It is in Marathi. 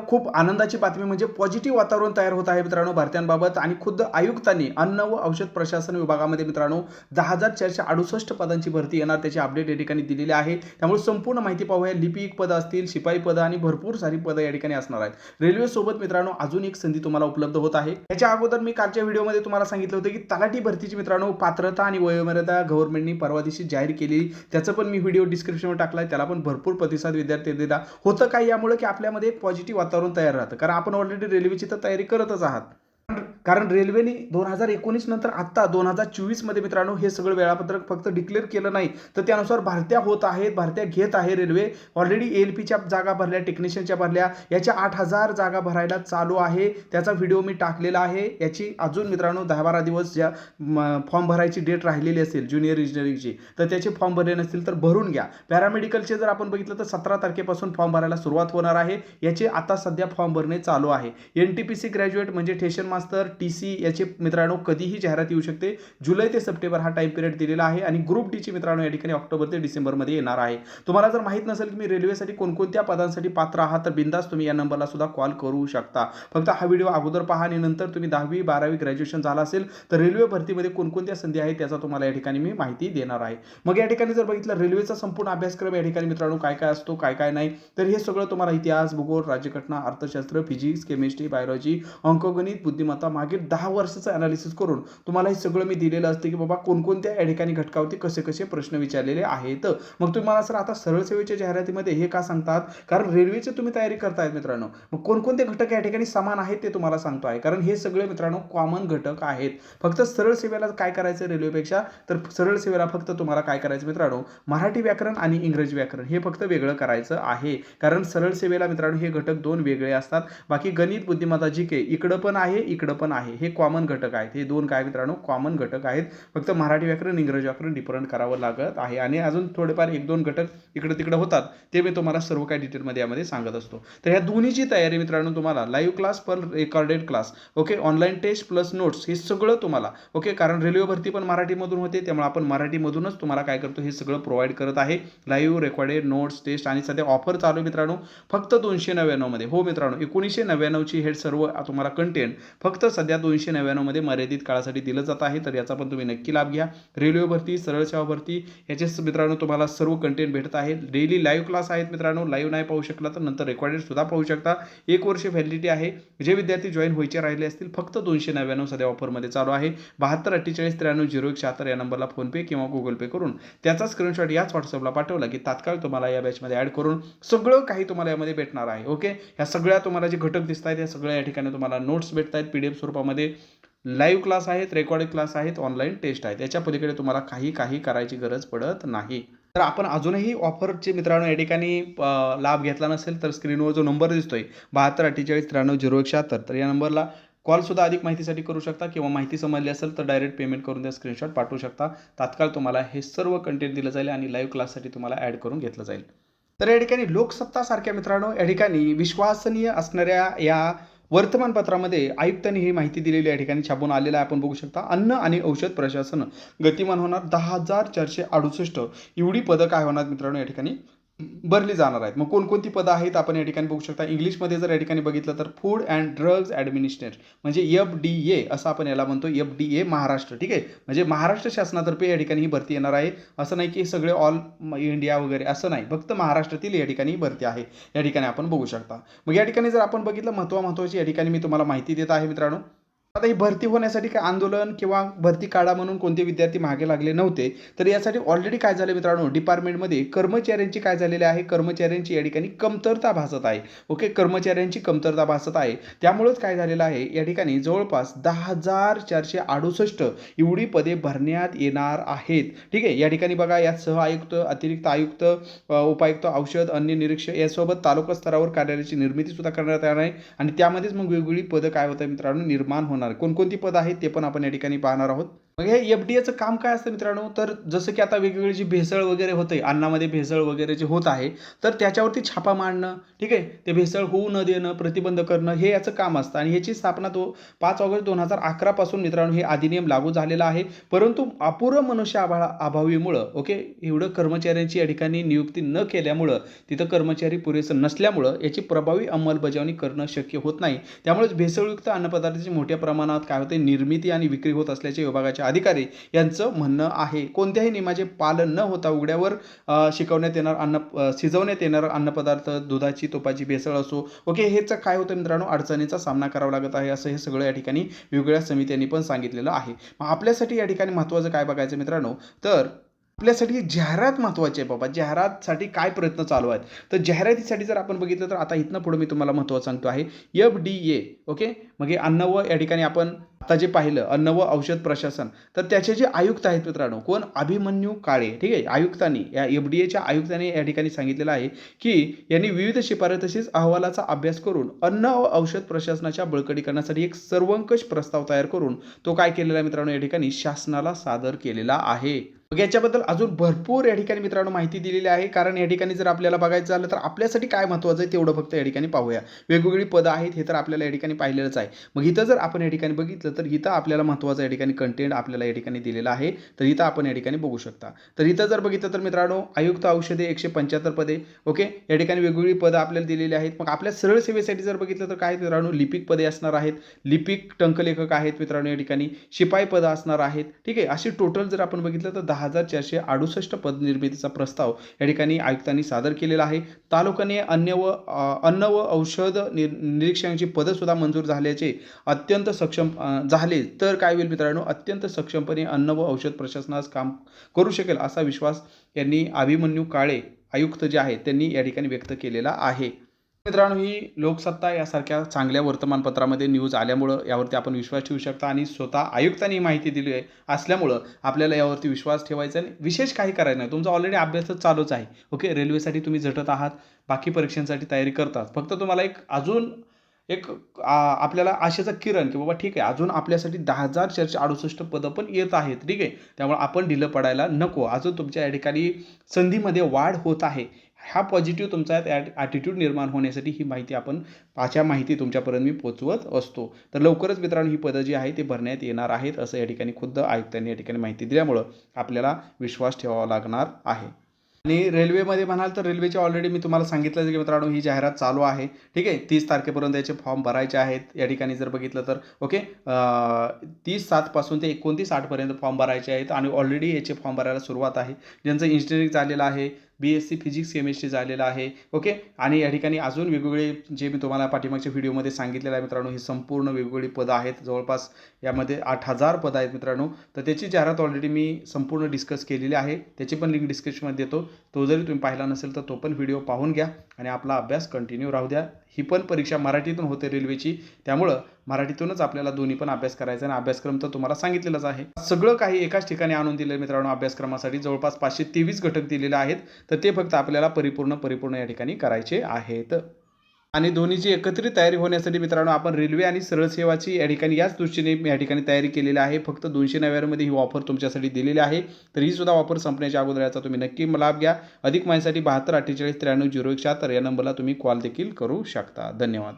खूप आनंदाची बातमी म्हणजे पॉझिटिव्ह वातावरण तयार होत आहे मित्रांनो भारतीयांबाबत. आणि खुद्द आयुक्तांनी अन्न व औषध प्रशासन विभागामध्ये मित्रांनो दहा हजार चारशे अडुसष्ट पदांची भरती येणार त्याची अपडेट या ठिकाणी दिलेली आहे. त्यामुळे संपूर्ण माहिती पाहूया लिपिक पदं असतील शिपाई पदं आणि भरपूर सारी पदं या ठिकाणी असणार आहेत. रेल्वेसोबत मित्रांनो अजून एक संधी तुम्हाला उपलब्ध होत आहे. याच्या अगोदर मी कालच्या व्हिडिओमध्ये तुम्हाला सांगितलं होतं की तलाठी भरतीची मित्रांनो पात्रता आणि वयोमर्यादा गव्हर्नमेंटनी परवा दिवशी जाहीर केली त्याचं पण मी व्हिडिओ डिस्क्रिप्शनवर टाकलाय त्याला पण भरपूर प्रतिसाद विद्यार्थी दिला होतं काय यामुळे की आपल्यामध्ये पॉझिटिव्ह वातावरण तयार राहतं. कारण आपण ऑलरेडी रेल्वेची तर तयारी करतच आहात. कारण रेल्वेने दोन हजार एकोणीस नंतर आत्ता दोन हजार चोवीसमध्ये मित्रांनो हे सगळं वेळापत्रक फक्त डिक्लेअर केलं नाही. तर त्यानुसार भरत्या होत आहेत भरत्या घेत आहे रेल्वे. ऑलरेडी एल पीच्या जागा भरल्या टेक्निशियनच्या भरल्या. याच्या आठ हजार जागा भरायला चालू आहे. त्याचा व्हिडिओ मी टाकलेला आहे. याची अजून मित्रांनो दहा बारा दिवस ज्या फॉर्म भरायची डेट राहिलेली असेल ज्युनियर इंजिनिअरिंगची तर त्याचे फॉर्म भरले नसतील तर भरून घ्या. पॅरामेडिकलचे जर आपण बघितलं तर सतरा तारखेपासून फॉर्म भरायला सुरुवात होणार आहे. याचे आता सध्या फॉर्म भरणे चालू आहे. N T P C graduate म्हणजे ठेशन मास्तर टी सी याचे मित्रांनो कधीही जाहिरात येऊ शकते. जुलै ते सप्टेंबर हा टाइम पिरियड दिलेला आहे आणि ग्रुप डीची मित्रांनो या ठिकाणी ऑक्टोबर ते डिसेंबरमध्ये येणार आहे. तुम्हाला जर माहीत नसेल की मी रेल्वेसाठी कोणकोणत्या पदांसाठी पात्र आहात तर बिंदास तुम्ही या नंबरला सुद्धा कॉल करू शकता. फक्त हा व्हिडिओ अगोदर पहा आणि नंतर तुम्ही दहावी बारावी ग्रॅज्युएशन झाला असेल तर रेल्वे भरतीमध्ये कोणकोणत्या संधी आहेत त्याचा तुम्हाला या ठिकाणी मी माहिती देणार आहे. मग या ठिकाणी जर बघितलं रेल्वेचा संपूर्ण अभ्यासक्रम या ठिकाणी मित्रांनो काय काय असतो काय काय नाही तर हे सगळं तुम्हाला इतिहास भूगोल राज्यघटना अर्थशास्त्र फिजिक्स केमिस्ट्री बायोलॉजी अंकगणित बुद्धिमत्ता मागील दहा वर्षाचं अनालिसिस करून तुम्हाला हे सगळं मी दिलेलं असतं की बाबा कोणकोणत्या या ठिकाणी घटकावरती कसे कसे प्रश्न विचारलेले आहेत. मग तुम्ही मला सर आता सरळ सेवेच्या जाहिरातीमध्ये हे का सांगतात? कारण रेल्वेची तुम्ही तयारी करतायत मित्रांनो. मग कोणकोणते घटक या ठिकाणी समान आहेत ते तुम्हाला सांगतो आहे. कारण हे सगळे मित्रांनो कॉमन घटक आहेत. फक्त सरळ सेवेला काय करायचं रेल्वेपेक्षा? तर सरळ सेवेला फक्त तुम्हाला काय करायचं मित्रांनो? मराठी व्याकरण आणि इंग्रजी व्याकरण हे फक्त वेगळं करायचं आहे. कारण सरळ सेवेला मित्रांनो हे घटक दोन वेगळे असतात. बाकी गणित बुद्धिमत्ता जी के इकडं पण आहे इकडं पण आहे. हे कॉमन घटक आहेत. हे दोन काय मित्रांनो? कॉमन घटक आहेत. फक्त मराठी व्याकरण इंग्रजी व्याकरण डिफरंट करावं लागत आहे. आणि अजून थोडेफार एक दोन घटक इकडं तिकडं होतात. ते मी तुम्हाला सर्व काय डिटेलमध्ये यामध्ये सांगत असतो. तर ह्या दोन्हीची तयारी मित्रांनो तुम्हाला लाईव्ह क्लास पर recorded class okay online test plus notes हे सगळं तुम्हाला ओके कारण रेल्वे भरती पण मराठीमधून होते. त्यामुळे आपण मराठीमधूनच तुम्हाला काय करतो हे सगळं प्रोव्हाइड करत आहे. लाईव्ह रेकॉर्डेड नोट्स टेस्ट आणि सध्या ऑफर चालू आहे मित्रांनो. फक्त दोनशे नव्याण्णवमध्ये. हो मित्रांनो एकोणीसशे नव्याण्णवची हे सर्व तुम्हाला कंटेंट फक्त सध्या दोनशे नव्याण्णवमध्ये मर्यादित काळासाठी दिलं जात आहे. तर याचा पण तुम्ही नक्की लाभ घ्या. रेल्वे भरती सरळ सेवा भरती याचेच मित्रांनो तुम्हाला सर्व कंटेंट भेटत आहे. डेली लाईव्ह क्लास आहेत मित्रांनो. लाईव्ह नाही पाहू शकला तर नंतर रेकॉर्डेड सुद्धा पाहू शकता. एक वर्ष व्हॅलिडिटी आहे. जे विद्यार्थी जॉईन व्हायचे राहिले असतील फक्त दोनशे नव्याण्णव सध्या ऑफरमध्ये चालू आहे. बहात्तर अठ्ठेचाळीस त्र्याण्णव झिरो एक शहात्तर या नंबरला फोनपे किंवा गुगल पे करून त्याचा स्क्रीनशॉट याच व्हॉट्सअपला पाठवला की तात्काळ तुम्हाला या बॅचमध्ये ॲड करून सगळं काही तुम्हाला यामध्ये भेटणार आहे. ओके ह्या सगळ्या तुम्हाला जे घटक दिसत आहेत या सगळ्या या ठिकाणी तुम्हाला नोट्स भेटत आहेत पी डी स्वरूपामध्ये लाईव्ह क्लास आहेत रेकॉर्डेड क्लास आहेत ऑनलाईन टेस्ट आहेत. याच्या पलीकडे तुम्हाला काही काही करायची गरज पडत नाही. तर आपण अजूनही ऑफरचे मित्रांनो या ठिकाणी लाभ घेतला नसेल तर स्क्रीनवर जो नंबर दिसतोय बहात्तर अठ्ठेचाळीस त्र्याण्णव झिरो एक शहात्तर तर या नंबरला कॉलसुद्धा अधिक माहितीसाठी करू शकता किंवा माहिती समजली असेल तर डायरेक्ट पेमेंट करून त्या स्क्रीनशॉट पाठवू शकता. तात्काळ तुम्हाला हे सर्व कंटेंट दिलं जाईल आणि लाईव्ह क्लाससाठी तुम्हाला ॲड करून घेतलं जाईल. तर या ठिकाणी लोकसत्तासारख्या मित्रांनो या ठिकाणी विश्वसनीय असणाऱ्या या वर्तमानपत्रामध्ये आयुक्तांनी ही माहिती दिलेली या ठिकाणी छापून आलेलं आहे. आपण बघू शकता अन्न आणि औषध प्रशासन गतिमान होणार दहा हजार चारशे अडुसष्ट एवढी पदं काय होणार मित्रांनो या ठिकाणी? भरली जाणार आहेत. मग कोणकोणती पदं आहेत आपण या ठिकाणी बघू शकता? इंग्लिशमध्ये जर या ठिकाणी बघितलं तर फूड अँड ड्रग्ज ॲडमिनिस्ट्रेट म्हणजे एफ डी ए असं आपण याला म्हणतो. एफ डी ए महाराष्ट्र ठीक आहे? म्हणजे महाराष्ट्र शासनातर्फे या ठिकाणी ही भरती येणार आहे. असं नाही की सगळे ऑल इंडिया वगैरे असं नाही. फक्त महाराष्ट्रातील या ठिकाणी भरती आहे. या ठिकाणी आपण बघू शकता. मग या ठिकाणी जर आपण बघितलं महत्त्वा महत्त्वाची या ठिकाणी मी तुम्हाला माहिती देत आहे मित्रांनो. आता ही भरती होण्यासाठी काय आंदोलन किंवा भरती काढा म्हणून कोणते विद्यार्थी मागे लागले नव्हते. तर यासाठी ऑलरेडी काय झालं मित्रांनो? डिपार्टमेंटमध्ये कर्मचाऱ्यांची काय झालेले आहे? कर्मचाऱ्यांची या ठिकाणी कमतरता भासत आहे. ओके कर्मचाऱ्यांची कमतरता भासत आहे. त्यामुळेच काय झालेलं आहे? या ठिकाणी जवळपास दहा हजार चारशे अडुसष्ट एवढी पदे भरण्यात येणार आहेत. ठीक आहे? या ठिकाणी बघा यात सह आयुक्त अतिरिक्त आयुक्त उपायुक्त औषध अन्य निरीक्षक यासोबत तालुका स्तरावर कार्यालयाची निर्मिती सुद्धा करण्यात येणार आहे. आणि त्यामध्येच मग वेगवेगळी पदं काय होत आहे मित्रांनो? निर्माण होणार कोणकोणती पद आहेत ते पण आपण या ठिकाणी पाहणार आहोत. मग हे एफ डी एचं काम काय असतं मित्रांनो? तर जसं की आता वेगवेगळी जी भेसळ वगैरे होते अन्नामध्ये भेसळ वगैरे जे होत आहे तर त्याच्यावरती छापा मांडणं ठीक आहे? ते भेसळ होऊ न देणं प्रतिबंध करणं हे याचं काम असतं. आणि ह्याची स्थापना तो पाच ऑगस्ट दोन हजार अकरापासून मित्रांनो हे अधिनियम लागू झालेला आहे. परंतु अपुरं मनुष्य आभा अभावीमुळं ओके? एवढं कर्मचाऱ्यांची या ठिकाणी नियुक्ती न केल्यामुळं तिथं कर्मचारी पुरेसं नसल्यामुळं याची प्रभावी अंमलबजावणी करणं शक्य होत नाही. त्यामुळेच भेसळयुक्त अन्नपदार्थाची मोठ्या प्रमाणात काय होते निर्मिती आणि विक्री होत असल्याचे विभागाचे अधिकारी यांचं म्हणणं आहे. कोणत्याही नियमाचे पालन न होता उघड्यावर शिकवण्यात येणार अन्न शिजवण्यात येणार अन्नपदार्थ दुधाची तुपाची भेसळ असो ओके हेच काय होतं मित्रांनो? अडचणीचा सामना करावा लागत आहे असं हे सगळं या ठिकाणी वेगवेगळ्या समित्यांनी पण सांगितलेलं आहे. मग आपल्यासाठी या ठिकाणी महत्त्वाचं काय बघायचं मित्रांनो? तर आपल्यासाठी जाहिरात महत्त्वाची आहे बाबा. जाहिरातसाठी काय प्रयत्न चालू आहेत? तर जाहिरातीसाठी जर आपण बघितलं तर आता इथनं पुढे मी तुम्हाला महत्त्वाचं सांगतो आहे. F D A okay? मग हे अन्न व या ठिकाणी आपण आता जे पाहिलं अन्न व औषध प्रशासन. तर त्याचे जे आयुक्त आहेत मित्रांनो कोण? अभिमन्यू काळे. ठीक आहे? आयुक्तांनी या एफ डी एच्या आयुक्तांनी या ठिकाणी सांगितलेलं आहे की यांनी विविध शिफारस तसेच अहवालाचा अभ्यास करून अन्न व औषध प्रशासनाच्या बळकटीकरणासाठी एक सर्वंकष प्रस्ताव तयार करून तो काय केलेला आहे मित्रांनो? या ठिकाणी शासनाला सादर केलेला आहे. मग याच्याबद्दल अजून भरपूर या ठिकाणी मित्रांनो माहिती दिलेली आहे. कारण या ठिकाणी जर आपल्याला बघायचं झालं तर आपल्यासाठी काय महत्त्वाचं आहे तेवढं फक्त या ठिकाणी पाहूया. वेगवेगळी पदं आहेत हे तर आपल्याला या ठिकाणी पाहिलेलंच आहे. मग इथं जर आपण या ठिकाणी बघितलं तर इथं आपल्याला महत्त्वाचं या ठिकाणी कंटेंट आपल्याला या ठिकाणी दिलेलं आहे. तर इथं आपण या ठिकाणी बघू शकता. तर इथं जर बघितलं तर मित्रांनो आयुक्त औषधे एकशे पंच्याहत्तर पदे ओके? या ठिकाणी वेगवेगळी पदं आपल्याला दिलेली आहेत. मग आपल्या सरळ सेवेसाठी जर बघितलं तर काय मित्रांनो? लिपिक पदे असणार आहेत. लिपिक टंकलेखक आहेत मित्रांनो या ठिकाणी. शिपाई पदं असणार आहेत. ठीक आहे? अशी टोटल जर आपण बघितलं तर दहा हजार चारशे अडुसष्ट पदनिर्मितीचा प्रस्ताव या ठिकाणी आयुक्तांनी सादर केलेला आहे. तालुक्याने अन्य व अन्न व औषध निर निरीक्षकांची पदंसुद्धा मंजूर झाल्याचे अत्यंत सक्षम झाले. तर काय होईल मित्रांनो अत्यंत सक्षमपणे अन्न व औषध प्रशासनास काम करू शकेल असा विश्वास यांनी अभिमन्यू काळे आयुक्त जे आहेत त्यांनी या ठिकाणी व्यक्त केलेला आहे. मित्रांनो ही लोकसत्ता यासारख्या चांगल्या वर्तमानपत्रामध्ये न्यूज आल्यामुळं यावरती आपण विश्वास ठेवू शकता आणि स्वतः आयुक्तांनी माहिती दिली आहे. असल्यामुळं आपल्याला यावरती विश्वास ठेवायचा आणि विशेष काही करायचं नाही. तुमचा ऑलरेडी अभ्यासच चालूच आहे. ओके रेल्वेसाठी तुम्ही झटत आहात. बाकी परीक्षांसाठी तयारी करतात. फक्त तुम्हाला एक अजून एक आपल्याला आशेचा किरण की बाबा ठीक आहे अजून आपल्यासाठी दहा हजार चारशे अडुसष्ट पदं पण येत आहेत. ठीक आहे? त्यामुळे आपण ढिलं पडायला नको. अजून तुमच्या या ठिकाणी संधीमध्ये वाढ होत आहे. हा पॉझिटिव्ह तुमचा ॲटिट्यूड निर्माण होण्यासाठी ही माहिती आपण पाचव्या माहिती तुमच्यापर्यंत मी पोचवत असतो. तर लवकरच मित्रांनो ही पदं जी आहे ती भरण्यात येणार आहेत असं या ठिकाणी खुद्द आयुक्तांनी या ठिकाणी माहिती दिल्यामुळं आपल्याला विश्वास ठेवावा लागणार आहे. आणि रेल्वेमध्ये म्हणाल तर रेल्वेचे ऑलरेडी मी तुम्हाला सांगितलं की मित्रांनो ही जाहिरात चालू आहे. ठीक आहे तीस तारखेपर्यंत याचे फॉर्म भरायचे आहेत. या ठिकाणी जर बघितलं तर ओके तीस सातपासून ते एकोणतीस आठपर्यंत फॉर्म भरायचे आहेत. आणि ऑलरेडी याचे फॉर्म भरायला सुरुवात आहे. ज्यांचं इंजिनिअरिंग झालेलं आहे B S C physics chemistry झालेलं आहे. ओके आणि या ठिकाणी अजून वेगवेगळे जे मी तुम्हाला पाठीमागच्या व्हिडिओमध्ये सांगितलेलं आहे मित्रांनो ही संपूर्ण वेगवेगळी पदं आहेत. जवळपास यामध्ये आठ हजार पदं आहेत मित्रांनो. तर त्याची जाहिरात ऑलरेडी मी संपूर्ण डिस्कस केलेली आहे. त्याची पण लिंक डिस्क्रिप्शनमध्ये देतो. तो जरी तुम्ही पाहिला नसेल तर तो पण व्हिडिओ पाहून घ्या आणि आपला अभ्यास कंटिन्यू राहू द्या. ही पण परीक्षा मराठीतून होते रेल्वेची त्यामुळं मराठीतूनच आपल्याला दोन्ही पण अभ्यास करायचा आणि अभ्यासक्रम तर तुम्हाला सांगितलेलंच आहे. सगळं काही एकाच ठिकाणी आणून दिलं मित्रांनो अभ्यासक्रमासाठी. जवळपास पाचशे तेवीस घटक दिलेले आहेत. तर ते फक्त आपल्याला परिपूर्ण परिपूर्ण या ठिकाणी करायचे आहेत. आणि दोन्हीची एकत्रित तयारी होण्यासाठी मित्रांनो आपण रेल्वे आणि सरळ सेवाची या ठिकाणी याच दृष्टीने या ठिकाणी तयारी केलेली आहे. फक्त दोनशे नव्याण्णवमध्ये ही ऑफर तुमच्यासाठी दिलेली आहे. तर ही सुद्धा ऑफर संपण्याच्या अगोदर याचा तुम्ही नक्की लाभ घ्या. अधिक माहितीसाठी बहात्तर अठ्ठेचाळीस त्र्याण्णव झिरो एक शहात्तर या नंबरला तुम्ही कॉल देखील करू शकता. धन्यवाद.